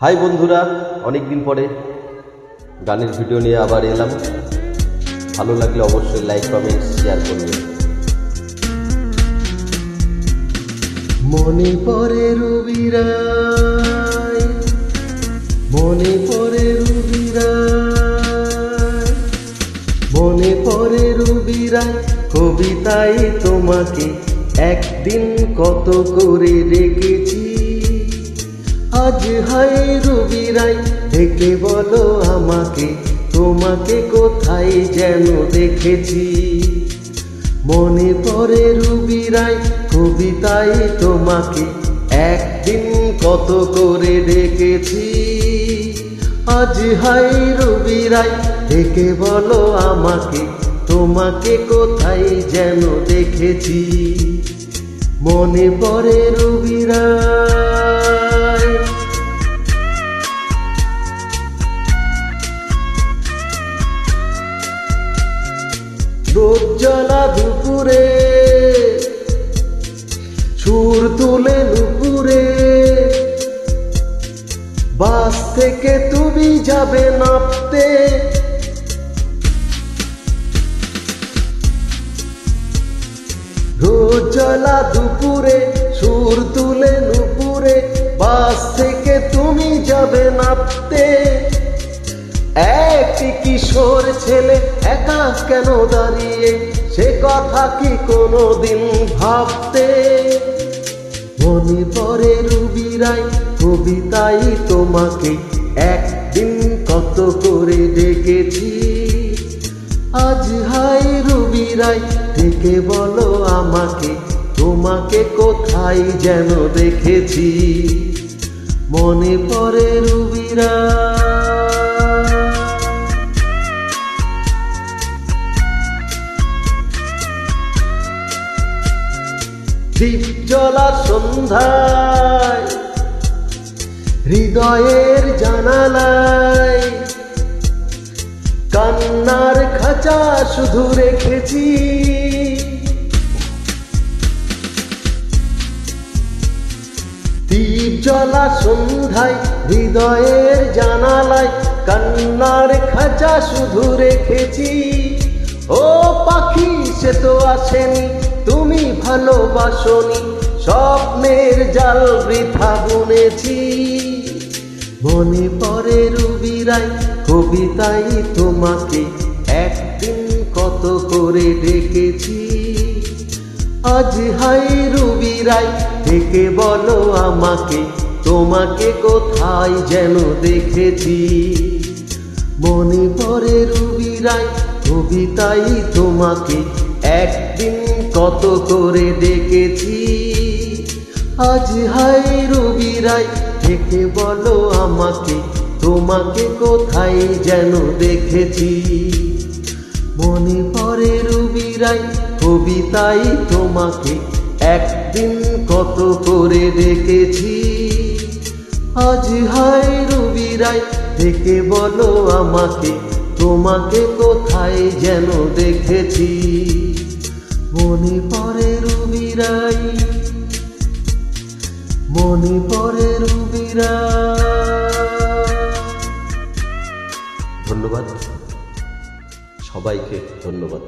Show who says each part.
Speaker 1: High বন্ধুরা অনেক দিন পরে গানের ভিডিও নিয়ে আবার এলাম। ভালো লাগলে অবশ্যই লাইক কমেন্ট শেয়ার করবেন।
Speaker 2: মনে পড়ে রবিরায়, মনে পড়ে রবিরায়, মনে পড়ে রবিরায়, কবিতায় তোমাকে একদিন কত করে রেখেছি আজ হাই রবিরাই ডেকে বলো আমাকে, তোমাকে কোথায় যেন দেখেছি। মনে পড়ে রুবিরাই কবিতায় তোমাকে একদিন কত করে ডেকেছি আজ হাই রুবিরাই ডেকে বলো আমাকে, তোমাকে কোথায় যেন দেখেছি। মনে পড়ে রুবিরাই রোদ জ্বলা দুপুরে, সুর তুলে নুপুরে। বাস থেকে তুমি যাবে নাপতে রোদ জ্বলা দুপুরে, সুর তুলে নুপুরে, বাস থেকে তুমি যাবে নাপতে একটি কিশোর ছেলে একা কেন দাঁড়িয়ে? সে কথা কি কোনোদিন ভাবতে? মনে পড়ে রুবিরাই কবিতাই তোমাকে একদিন কত করে ডেকেছি। আজ হাই রুবিরাই ডেকে বলো আমাকে, তোমাকে কোথায় যেন দেখেছি। মনে পড়ে রুবিরাই দীপ জ্বলা সন্ধ্যায়, হৃদয়ের জানালায়। কান্নার খাঁচা শুধু রেখেছি। দীপ জ্বলা সন্ধ্যায়, হৃদয়ের জানালায়, কান্নার খাঁচা শুধু রেখেছি। ও পাখি, সে তো আসেনি। তুমি ভালোবাসনি, স্বপ্নের জাল বৃথা বুনেছি। মনে পড়ে রুবিরাই, কবিতাই তোমাকে একদিন কত করে ডেকেছি। আজ হাই রুবিরাই, ডেকে বলো আমাকে, তোমাকে কোথায় যেন দেখেছি। মনে পড়ে রুবিরাই, কবিতাই তোমাকে একদিন কত করে ডেকেছি আজ হাই রবিরাই ডেকে বলো আমাকে, তোমাকে কোথায় যেন দেখেছি। মনে পড়ে রবিরাই কবিতাই তোমাকে, একদিন কত করে ডেকেছি আজ হাই রবিরাই ডেকে বলো আমাকে, তোমাকে কোথায় যেন দেখেছি। মনে পড়ে রুবিরাই মনে পড়ে রুবিরা
Speaker 1: ধন্যবাদ। সবাইকে ধন্যবাদ।